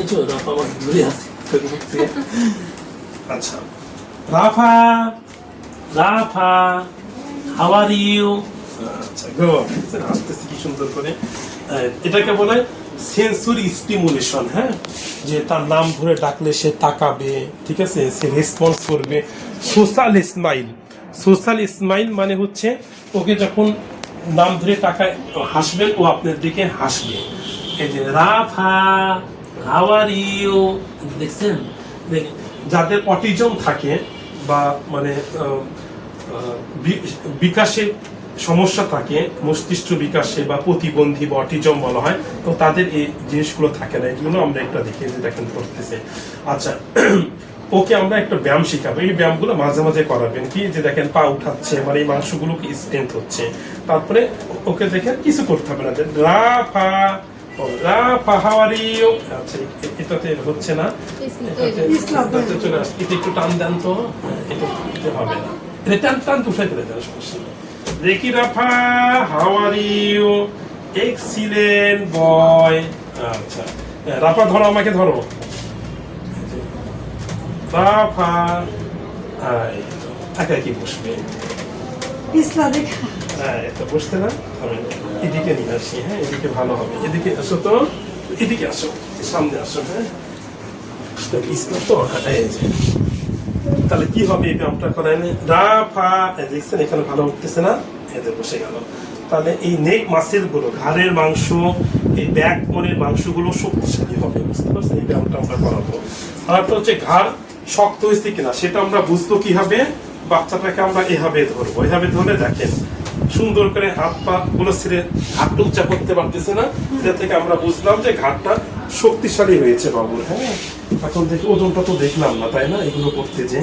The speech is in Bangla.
দেখেছ রাফা আমার দূরে আছে ফেসবুক থেকে আচ্ছা। Rafa Rafa how are you আচ্ছা গুড আসতেছে কি সুন্দর করে। এটাকে বলে সেন্সরি স্টিমুলেশন হ্যাঁ? যে তার নাম ধরে ডাকলে সে তাকাবে ঠিক আছে? সে রেসপন্স করবে। সোশ্যাল স্মাইল সোশ্যাল স্মাইল মানে হচ্ছে ওকে যখন নাম ধরে টাকায় হাসবেন ও আপনার দিকে হাসবে। এই যে রাফা দেখছেন? যাদের অটিজম থাকে বা মানে বিকাশে সমস্যা থাকে, মস্তিষ্ক বিকাশে বা প্রতিবন্ধী বা অটিজম বলা হয়, তো তাদের এই জিনিসগুলো থাকে না। এগুলো আমরা একটা দেখে যে দেখেন করতেছে। আচ্ছা ওকে আমরা একটা ব্যায়াম শিখাবো। এই ব্যায়ামগুলো মাঝে মাঝে করাবেন কি? যে দেখেন পা উঠাচ্ছে মানে এই মাংসগুলো কি স্ট্রেংথ হচ্ছে। তারপরে ওকে দেখেন কিছু করতে হবে না। রা ফা রা ফা হাওয়ারি আচ্ছা এটাতে হচ্ছে না। এটাতে- চলে আসছে। এটা একটু টান দেন তো। হ্যাঁ, এটা হবে না। এটা টান টান ফেলে দেন সমস্যা রেকি রাফা ইউ এক্সিলেন্ট বয়। আচ্ছা রাফা ধরো আমাকে ধরো। রাফা তো, একা কি বসবে? দেখা। হ্যাঁ এটা বসতে না আমি এদিকে নিয়ে আসি হ্যাঁ এদিকে ভালো হবে। এদিকে আসো তো, এদিকে আসো, সামনে আসো হ্যাঁ। তো। তাহলে কি হবে এই ব্যায়ামটা করায় রা, ফা দেখছেন, এখানে ভালো উঠতেছে না? এদের বসে গেল। তাহলে এই নেক মাসেলগুলো ঘাড়ের মাংস, এই ব্যাক কোণের মাংসগুলো শক্তিশালী হবে, বুঝতে পারছেন? এই ব্যায়ামটা আমরা করাবো। আর একটা হচ্ছে ঘাড় শক্ত হয়েছে কিনা, সেটা আমরা বুঝব কীভাবে? বাচ্চাটাকে আমরা এভাবে ধরবো। এভাবে ধরে দেখেন সুন্দর করে হাত পা গুলো ছেড়ে হাতটা উঁচা করতে পারতেছে না। সেটা থেকে আমরা বুঝলাম যে ঘাটটা শক্তিশালী হয়েছে বাবুর হ্যাঁ? এখন দেখি, ওজনটা তো দেখলাম না, তাই না? এগুলো করতে যে